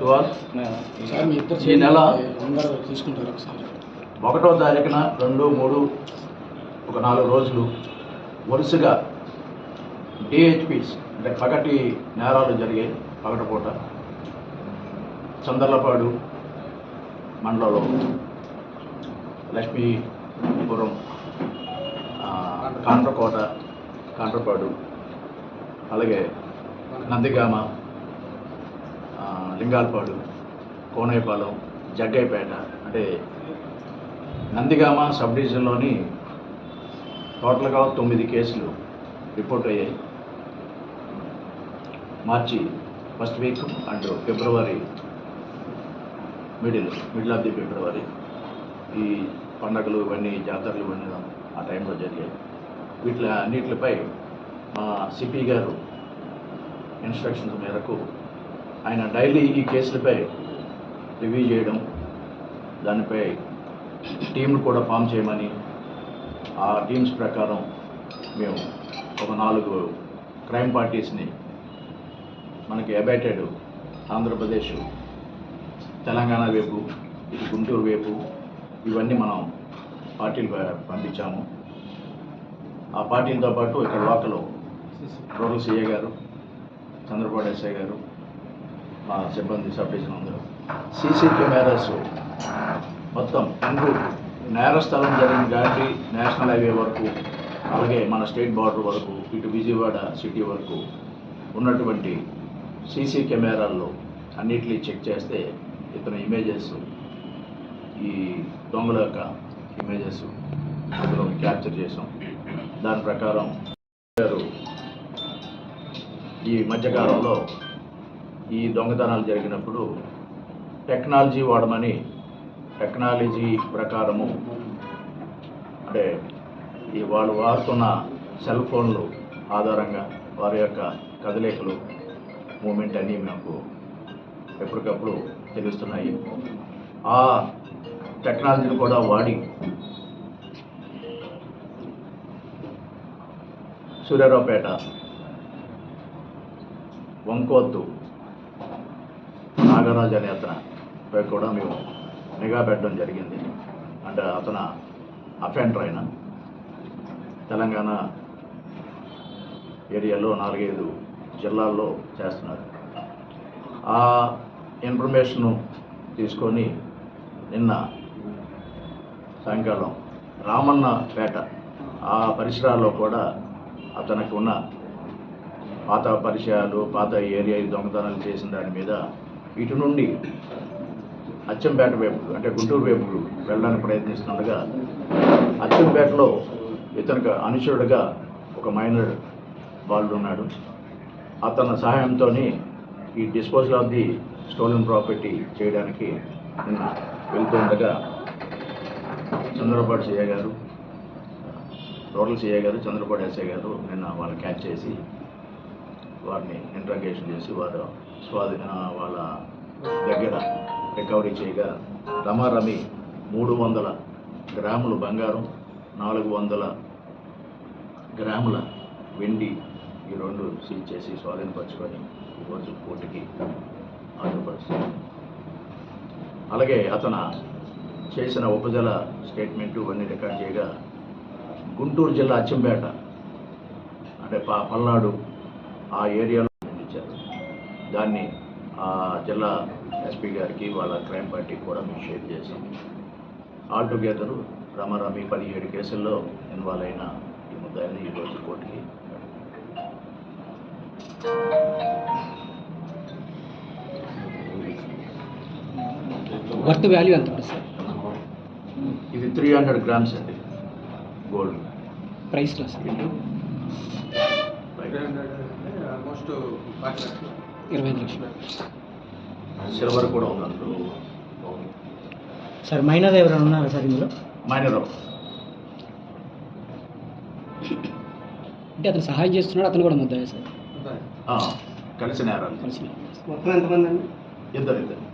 ఈ నెల అందరూ తీసుకుంటారు ఒకసారి? ఒకటో తారీఖున రెండు మూడు ఒక నాలుగు రోజులు వరుసగా డిహెచ్పిస్ అంటే పగటి నేరాలు జరిగాయి పగటిపూట చందర్లపాడు మండలంలో లక్ష్మీపురం కాండ్రకోట కాండ్రపాడు అలాగే నందిగామ లింగాలపాడు కోనేపాలెం జగ్గైపేట అంటే నందిగామ సబ్ డివిజన్లోని టోటల్గా తొమ్మిది కేసులు రిపోర్ట్ అయ్యాయి. March first week and February middle middle of the February ఈ పండగలు ఇవన్నీ జాతరలు ఇవన్నీ ఆ టైంలో జరిగాయి. వీటి అన్నిటిపై మా సిపి గారు ఇన్స్ట్రక్షన్స్ మేరకు ఆయన డైలీ ఈ కేసులపై రివ్యూ చేయడం దానిపై టీంను కూడా ఫామ్ చేయమని ఆ టీమ్స్ ప్రకారం మేము ఒక నాలుగు క్రైమ్ పార్టీస్ని మనకి అబైటెడ్ ఆంధ్రప్రదేశ్ తెలంగాణ వైపు ఇటు గుంటూరు వైపు ఇవన్నీ మనం పార్టీలు ప- పంపించాము. ఆ పార్టీలతో పాటు ఇక్కడ లోకల్ రూరల్ సిఏ గారు చంద్రబాబు ఎస్ఐ గారు మా సిబ్బంది సబ్ డివిజన్ అందరూ. CC cameras. మొత్తం అన్ని నేరస్థలం జరిగిన గాంధీ నేషనల్ హైవే వరకు అలాగే మన స్టేట్ బార్డర్ వరకు ఇటు విజయవాడ సిటీ వరకు ఉన్నటువంటి సీసీ కెమెరాల్లో అన్నిటినీ చెక్ చేస్తే ఇతని ఇమేజెస్ ఈ దొంగల యొక్క ఇమేజెస్ అందులో క్యాప్చర్ చేసాం. దాని ప్రకారం గారు ఈ మధ్యకాలంలో ఈ దొంగతనాలు జరిగినప్పుడు టెక్నాలజీ వాడమని టెక్నాలజీ ప్రకారము అంటే ఈ వాళ్ళు వాడుతున్న సెల్ ఫోన్లు ఆధారంగా వారి యొక్క కదలికలు మూమెంట్ అన్నీ మాకు ఎప్పటికప్పుడు తెలుస్తున్నాయి. ఆ టెక్నాలజీని కూడా వాడి సూర్యారావుపేట వంకోత్తు నాగరాజు అనే అతను కూడా మేము నిఘా పెట్టడం జరిగింది. అంటే అతను అఫెండర్ అయిన తెలంగాణ ఏరియాలో నాలుగైదు జిల్లాల్లో చేస్తున్నారు. ఆ ఇన్ఫర్మేషను తీసుకొని నిన్న సాయంకాలం రామన్న పేట ఆ పరిసరాల్లో కూడా అతనికి ఉన్న పాత పరిచయాలు పాత ఏరియా దొంగతనాలు చేసిన దాని మీద ఇటు నుండి అచ్చంపేట వైపు అంటే గుంటూరు వైపు వెళ్ళడానికి ప్రయత్నిస్తుండగా అచ్చంపేటలో ఇతనికి అనుచరుడుగా ఒక మైనర్ బాలుడు ఉన్నాడు. అతని సహాయంతో ఈ disposal of the stolen property చేయడానికి నిన్న వెళ్తుండగా చంద్రపాటు సిఐ గారు రూరల్ సిఐ గారు చంద్రపాటు ఎస్ఐ గారు నిన్న వాళ్ళని క్యాచ్ చేసి వారిని ఇంట్రాగేషన్ చేసి వారు స్వాధి వాళ్ళ దగ్గర రికవరీ చేయగా రమారమి మూడు వందల గ్రాములు బంగారం నాలుగు వందల గ్రాముల వెండి ఈ రెండు సీజ్ చేసి స్వాధీనపరచుకొని ఈరోజు కోర్టుకి హాజరుపరుస్తుంది అలాగే అతను చేసిన ఉపజల స్టేట్మెంట్లు ఇవన్నీ రికార్డ్ చేయగా గుంటూరు జిల్లా అచ్చంపేట అంటే పా పల్నాడు ఆ ఏరియాలో ఇచ్చారు దాన్ని ఆ జిల్లా ఎస్పీ గారికి వాళ్ళ క్రైమ్ పార్టీకి కూడా మేము షేర్ చేసాం ఆల్ టుగెదర్ రమారమి పదిహేడు కేసుల్లో ఇన్వాల్వ్ అయిన ఈ ముద్దాయిని ఈరోజు కోర్టుకి వర్త్ వాల్యూ ఎంత సార్ ఇది త్రీ హండ్రెడ్ గ్రామ్స్ అండి గోల్డ్ ప్రైస్లో సార్ ఆల్మోస్ట్ ఇరవై ఐదు లక్షలు. సిల్వర్ కూడా అందులో సార్ మైనర్ ఎవరైనా ఉన్నారా సార్ ఇందులో? మైనర్ అంటే అతను సహాయం చేస్తున్నాడు అతను కూడా ముద్దాయి సార్. కలిసి నేరాలు కలిసి మొత్తం ఎంతమంది అండి? ఇద్దరు ఇద్దరు.